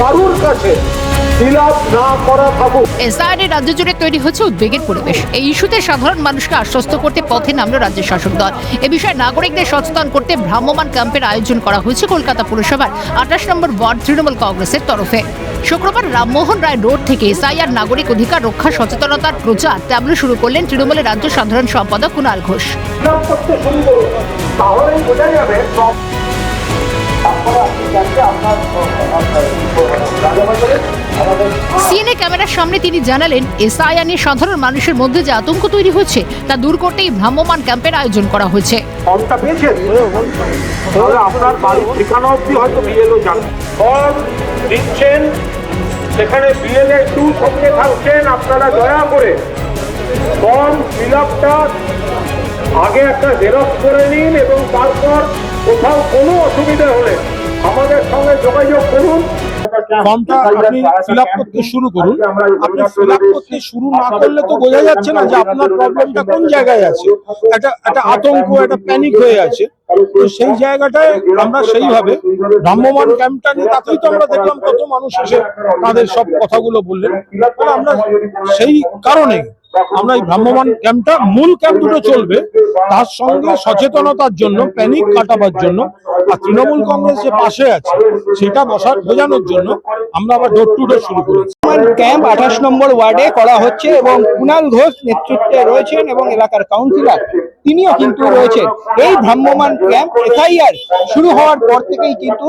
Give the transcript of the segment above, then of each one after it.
কারুর কাছে এসআইআর রাজ্য জুড়ে তৈরি হচ্ছে উদ্বেগের পরিবেশ। এই ইস্যুতে সাধারণ মানুষকে আশ্বস্ত করতে পথে নামলো রাজ্যের শাসক দল। এ বিষয়ে নাগরিকদের সচেতন করতে ভ্রাম্যমাণ ক্যাম্পের আয়োজন করা হয়েছে কলকাতা পুরসভার আঠাশ নম্বর ওয়ার্ড তৃণমূল কংগ্রেসের তরফে। শুক্রবার রামমোহন রায় রোড থেকে এসআইআর নাগরিক অধিকার রক্ষা সচেতনতার প্রচার ট্যাবলো শুরু করলেন তৃণমূলের রাজ্য সাধারণ সম্পাদক কুণাল ঘোষ। সিএনএ ক্যামেরার সামনে তিনি জানালেন এসআইআর নিয়ে সাধারণ মানুষের মধ্যে যে আতঙ্ক তৈরি হচ্ছে তা দূর করতেই ভ্রাম্যমাণ ক্যাম্পের আয়োজন করা হয়েছে। ফর্মটা পেয়েছেন? আপনার বাড়ির ঠিকানা অবধি হয়তো বিএলও জানেন। ফর্ম দিচ্ছেন সেখানে বিএলএ একটু সঙ্গে থাকছেন আপনারা দয়া করে ফর্ম ফিল আপটা আগে একটা জেরক্স করে নিন এবং তারপর কোথাও কোনো অসুবিধা হলে আমাদের সঙ্গে যোগাযোগ করুন। ফর্মটা আপনি ফিল আপ করতে শুরু করুন। আপনি ফিল আপ করতে শুরু না করলে তো বোঝা যাচ্ছে না যে আপনার প্রবলেমটা কোন জায়গায় আছে। একটা একটা আতঙ্ক একটা প্যানিক হয়ে আছে। তো সেই জায়গাটায় আমরা সেইভাবে ভ্রাম্যমান ক্যাম্পটা নিয়ে তাতেই তো আমরা দেখলাম কত মানুষ এসে তাদের সব কথাগুলো বললেন। আমরা সেই কারণে আমরা এই ভ্রাম্যমান ক্যাম্পটা মূল ক্যাম্প দুটো চলবে। তার সঙ্গে সচেতনতার জন্য প্যানিক কাটাবার জন্য আর তৃণমূল কংগ্রেস যে পাশে আছে সেটা বসার বোঝানোর জন্য আমরা আবার ডোর টু ডোর শুরু করেছি। ক্যাম্প আঠাশ নম্বর ওয়ার্ডে করা হচ্ছে এবং কুনাল ঘোষ নেতৃত্বে রয়েছেন এবং এলাকার কাউন্সিলর তিনিও কিন্তু রয়েছেন। এই ভ্রাম্যমান ক্যাম্প এফআইআর শুরু হওয়ার পর থেকেই কিন্তু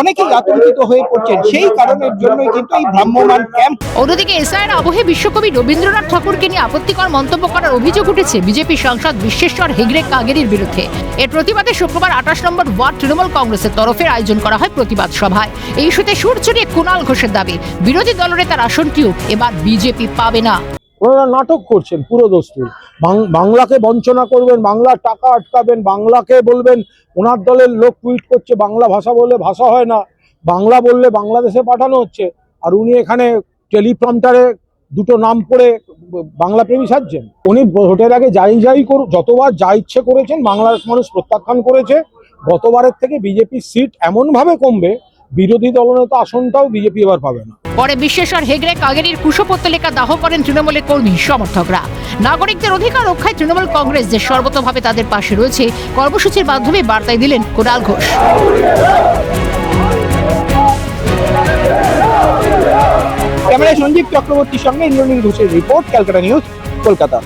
অনেকেই আতঙ্কিত হয়ে পড়ছেন। সেই কারণের জন্যই কিন্তু এই ভ্রাম্যমান ক্যাম্প অন্যদিকে এসআইয়ের আবহে বিশ্বকবি রবীন্দ্রনাথ ঠাকুরকে নিয়ে আপত্তিকর মন্তব্য করার অভিযোগ উঠেছে বিজেপি সাংসদ বিশ্বেশ্বর হেগড়ে কাগেরির বিরুদ্ধে। এর প্রতিবাদে শুক্রবার আঠাশ নম্বর ওয়ার্ড তৃণমূল কংগ্রেসের তরফে আয়োজন করা হয় প্রতিবাদ সভায়। এই ইস্যুতে সুর চড়িয়ে কুণাল ঘোষের দাবি বিরোধী দলনেতার আসনটিও এবার বিজেপি পাবে না। ওনারা নাটক করছেন, পুরো দস্তুর। বাংলাকে বঞ্চনা করবেন, বাংলার টাকা আটকাবেন, বাংলাকে বলবেন, ওনার দলের লোক টুইট করছে, বাংলা ভাষা বললে ভাষা হয় না, বাংলা বললে বাংলাদেশে পাঠানো হচ্ছে। আর উনি এখানে টেলিপ্রম্পটারে দুটো নাম পড়ে বাংলা প্রেমী সাজছেন। উনি ভোটের আগে যাই যাই করু, যতবার যা ইচ্ছে করেছেন, বাংলাদেশ মানুষ প্রত্যাখ্যান করেছে। গতবারের থেকে বিজেপির সিট এমনভাবে কমবে, বিরোধী দলনেতা আসনটাও বিজেপি এবার পাবে না। পরে বিশ্বেশ্বর হেগড়ে কাগেরির কুশপত্তলিকা দাহ করেন তৃণমূলের কর্মী সমর্থকরা। নাগরিকদের অধিকার রক্ষায় তৃণমূল কংগ্রেস যে সর্বতভাবে তাদের পাশে রয়েছে, কর্মসূচির মাধ্যমে বার্তায় দিলেন কোণাল ঘোষ। ক্যামেরায় সঞ্জীব চক্রবর্তীর সঙ্গে ইন্দ্রনীল ঘোষের রিপোর্ট, ক্যালকাটা নিউজ, কলকাতা।